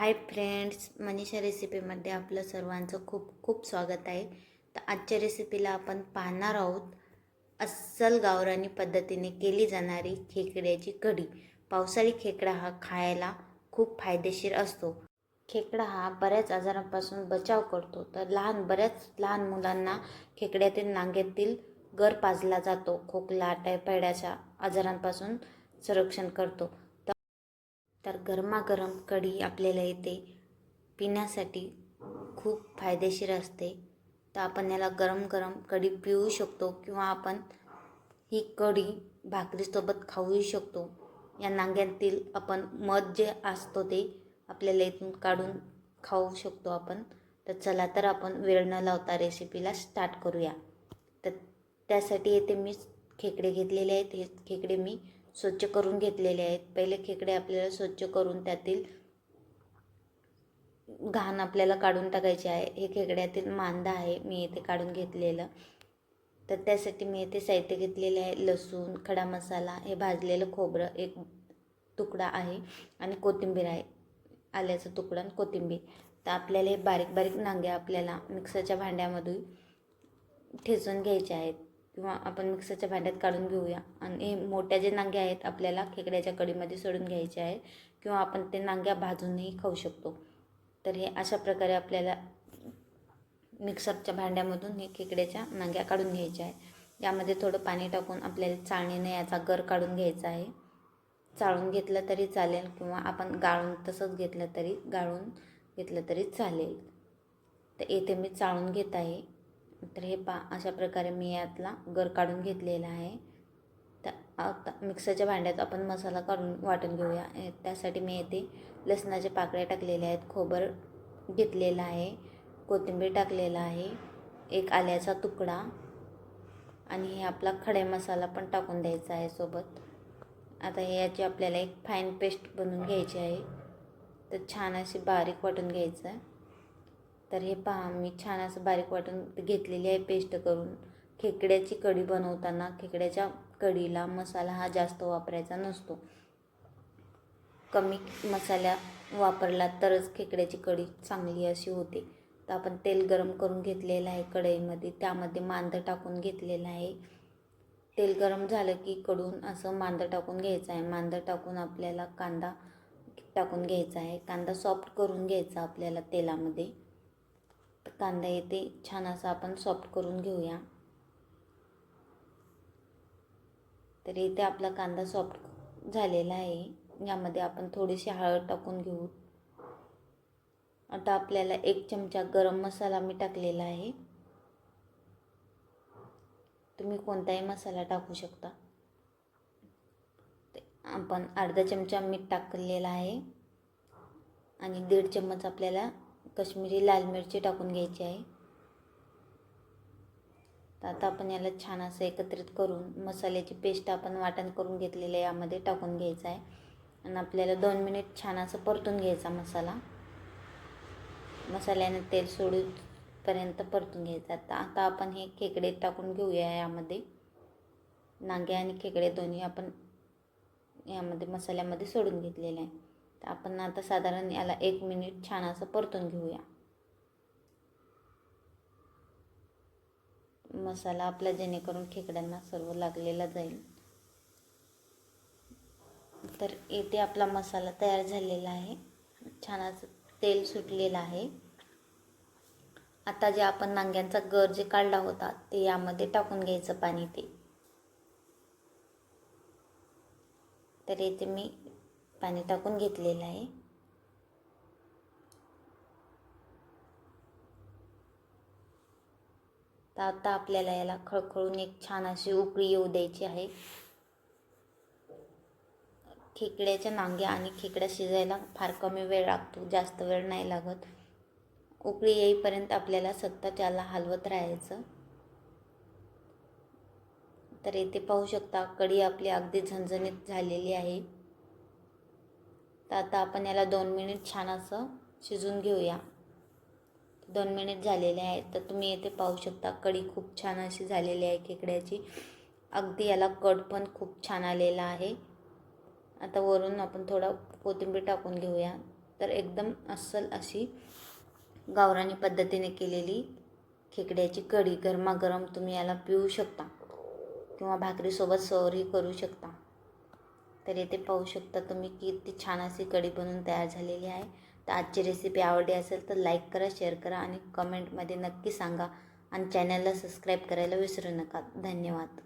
Hi friends Manisha रेसिपीमध्ये आपलं सर्वांचं खूप खूप स्वागत आहे. तर आजच्या रेसिपीला आपण पाहणार आहोत अस्सल गावरानी पद्धतीने केली जाणारी खेकड्याची कढी. पावसाळी खेकडा हा खायला खूप फायदेशीर असतो. खेकडा हा बऱ्याच आजारांपासून बचाव करतो. तर लहान बऱ्याच लहान मुलांना खेकड्यातील नांगेतील गर पाजला जातो. खोकला टायफॉइडाच्या आजारांपासून संरक्षण करतो. तर गरमागरम कढी आपल्याला येते. पिण्यासाठी खूप फायदेशीर असते. तर आपण याला गरम गरम कढी पिऊ शकतो किंवा आपण ही कढी भाकरीसोबत खाऊही शकतो. या नांग्यातील आपण मध जे असतो ते आपल्याला इथून काढून खाऊ शकतो आपण. तर चला तर आपण वेळ न लावता रेसिपीला स्टार्ट करूया. तर त्यासाठी येथे मी खेकडे घेतलेले आहेत. हे खेकडे मी स्वच्छ करून घेतलेले आहेत. पहिले खेकडे आपल्याला स्वच्छ करून त्यातील घाण आपल्याला काढून टाकायचे आहे. हे खेकड्यातील मांदा आहे मी येथे काढून घेतलेलं. तर त्यासाठी मी येथे साहित्य घेतलेले आहे. लसूण खडा मसाला हे भाजलेलं खोबरं एक तुकडा आहे आणि कोथिंबीर आहे. आल्याचा तुकडा आणि कोथिंबीर. तर आपल्याला हे बारीक बारीक नांग्या आपल्याला मिक्सरच्या भांड्यामधून ठेचून घ्यायचे आहेत. किंवा आपण मिक्सरच्या भांड्यात काढून घेऊया. आणि हे मोठ्या जे नांग्या आहेत आपल्याला खेकड्याच्या कढीमध्ये सोडून घ्यायचे आहे किंवा आपण ते नांग्या भाजूनही खाऊ शकतो. तर हे अशा प्रकारे आपल्याला मिक्सरच्या भांड्यामधून हे खेकड्याच्या नांग्या काढून घ्यायच्या आहे यामध्ये थोडं पाणी टाकून आपल्याला चाळणीने याचा गर काढून घ्यायचा आहे. चाळून घेतलं तरी चालेल किंवा आपण गाळून तसंच घेतलं तरी गाळून घेतलं तरी चालेल. तर येथे मी चाळून घेत आहे. तर हे पा अशा प्रकारे मी यातला गर काढून घेतलेला आहे. त्या आता मिक्सरच्या भांड्यात आपण मसाला काढून वाटून घेऊया. त्यासाठी मी येथे लसणाचे पाकळ्या टाकलेल्या आहेत. खोबर घेतलेलं आहे. कोथिंबीर टाकलेला आहे. एक आल्याचा तुकडा. आणि हे आपला खडे मसाला पण टाकून द्यायचा आहे सोबत. आता हे याची आपल्याला एक फाईन पेस्ट बनवून घ्यायची आहे. तर छान अशी बारीक वाटून घ्यायचं आहे. तर हे पहा मी छान असं बारीक वाटून घेतलेली आहे पेस्ट करून. खेकड्याची कढी बनवताना खेकड्याच्या कढीला मसाला हा जास्त वापरायचा नसतो. कमी मसाल्या वापरला तरच खेकड्याची कढी चांगली अशी होते. तर आपण तेल गरम करून घेतलेलं आहे कढईमध्ये त्यामध्ये मांदं टाकून घेतलेलं आहे. तेल गरम झालं की कडून असं मांदं टाकून घ्यायचं आहे. मांदं टाकून आपल्याला कांदा टाकून घ्यायचा आहे. कांदा सॉफ्ट करून घ्यायचा आपल्याला तेलामध्ये. कांदा येते. छान असा आपण सॉफ्ट करून घेऊया. तर इथे आपला कांदा सॉफ्ट झालेला आहे. यामध्ये आपण थोडीशी हळद टाकून घेऊ. आता आपल्याला एक चमचा गरम मसाला मी टाकलेला आहे. तुम्ही कोणताही मसाला टाकू शकता. आपण अर्धा चमचा मीठ टाकलेला आहे. आणि दीड चम्मच आपल्याला कश्मीरी लाल मिरची टाकून घ्यायची आहे. तर आता आपण याला छान असं एकत्रित करून मसाल्याची पेस्ट आपण वाटण करून घेतलेलं आहे यामध्ये टाकून घ्यायचं आहे. आणि आपल्याला दोन मिनिट छान असं परतून घ्यायचा मसाला. मसाल्याने तेल सोडूपर्यंत परतून घ्यायचा. आता आता आपण हे खेकडे टाकून घेऊया यामध्ये. नांगे आणि खेकडे दोन्ही आपण यामध्ये मसाल्यामध्ये सोडून घेतलेले आहे. तर आपण आता साधारण याला एक मिनिट छान असं परतून घेऊया. मसाला आपला जेणेकरून खेकड्यांना सर्व लागलेला जाईल. तर येथे आपला मसाला तयार झालेला आहे. छान असं तेल सुटलेलं आहे. आता जे आपण नांग्यांचा गर जे काढला होता ते यामध्ये टाकून घ्यायचं पाणी ते. तर येथे मी पाणी टाकून घेतलेलं आहे. तर आता आपल्याला याला खळखळून एक छान अशी उकळी येऊ द्यायची आहे. खेकड्याच्या नांग्या आणि खेकड्या शिजायला फार कमी वेळ लागतो जास्त वेळ नाही लागत. उकळी येईपर्यंत आपल्याला सतत त्याला हलवत राहायचं. तर इथे पाहू शकता कढी आपली अगदी झणझणीत झालेली आहे. तर आता आपण याला दोन मिनिट छान असं शिजून घेऊया. दोन मिनिट झालेले आहेत तर तुम्ही येथे पाहू शकता कढी खूप छान अशी झालेली आहे खेकड्याची. अगदी याला कट पण खूप छान आलेला आहे. आता वरून आपण थोडा कोथिंबीर टाकून घेऊया. तर एकदम अस्सल अशी गावरानी पद्धतीने केलेली खेकड्याची कढी गरमागरम तुम्ही याला पिऊ शकता किंवा भाकरीसोबत सर्वही करू शकता. तर येथे पाहू शकता तुम्ही किती छान अशी कढी बनवून तयार झालेली आहे. तर आजची रेसिपी आवडली असेल तर लाईक करा शेअर करा आणि कमेंटमध्ये नक्की सांगा. आणि चॅनलला सबस्क्राईब करायला विसरू नका. धन्यवाद.